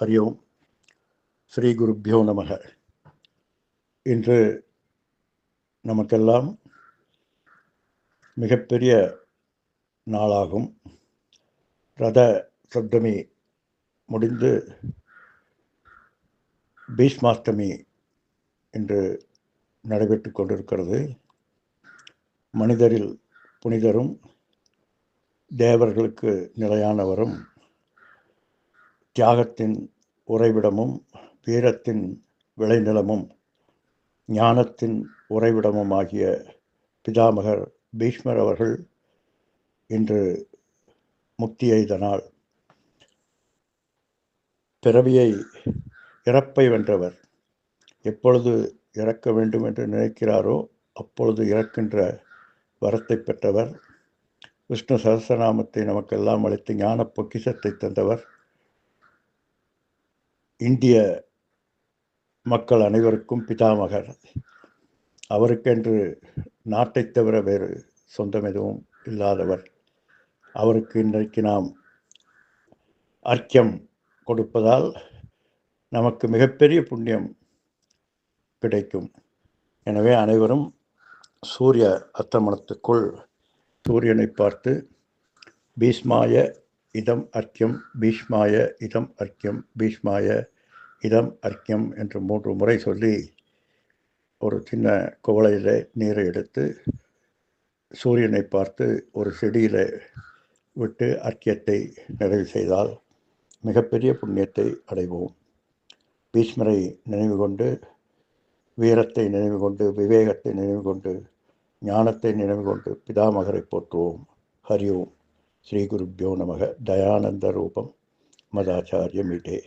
ஹரி ஓம் ஸ்ரீ குருப்பியோ நமக இன்று நமக்கெல்லாம் மிகப்பெரிய நாளாகும்। ரத சப்தமி முடிந்து பீஷ்மாஷ்டமி என்று நடைபெற்று கொண்டிருக்கிறது. மனிதரில் புனிதரும் தேவர்களுக்கு நிலையானவரும் தியாகத்தின் உறைவிடமும் வீரத்தின் விளைநிலமும் ஞானத்தின் உறைவிடமும் ஆகிய பிதாமகர் பீஷ்மர் அவர்கள் இன்று முக்தி எய்தனால் பிறவியை இறப்பை வென்றவர். எப்பொழுது இறக்க வேண்டும் என்று நினைக்கிறாரோ அப்பொழுது இறக்கின்ற வரத்தை பெற்றவர். விஷ்ணு சகசநாமத்தை நமக்கெல்லாம் அளித்து ஞான பொக்கிசத்தை தந்தவர். இந்திய மக்கள் அனைவருக்கும் பிதாமகர். அவருக்கென்று நாட்டை தவிர வேறு சொந்தம் எதுவும் இல்லாதவர். அவருக்கு இன்றைக்கு நாம் அர்க்கியம் கொடுப்பதால் நமக்கு மிகப்பெரிய புண்ணியம் கிடைக்கும். எனவே அனைவரும் சூரிய அத்தமனத்துக்குள் சூரியனை பார்த்து பீஷ்மாய இதம் அர்க்கியம் பீஷ்மாய இதம் அர்க்கியம் பீஷ்மாய இதம் அர்க்கியம் என்று மூன்று முறை சொல்லி ஒரு சின்ன குவளையில் நீரை எடுத்து சூரியனை பார்த்து ஒரு செடியில் விட்டு அர்க்கியத்தை நிறைவு செய்தால் மிகப்பெரிய புண்ணியத்தை அடைவோம். பீஷ்மரை நினைவு கொண்டு வீரத்தை நினைவு கொண்டு விவேகத்தை நினைவு கொண்டு ஞானத்தை நினைவு கொண்டு பிதாமகரை போற்றுவோம். ஹரி ஓம். ஸ்ரீ குருப்பியோ நமக தயானந்த ரூபம் மதாச்சாரிய மீட்டே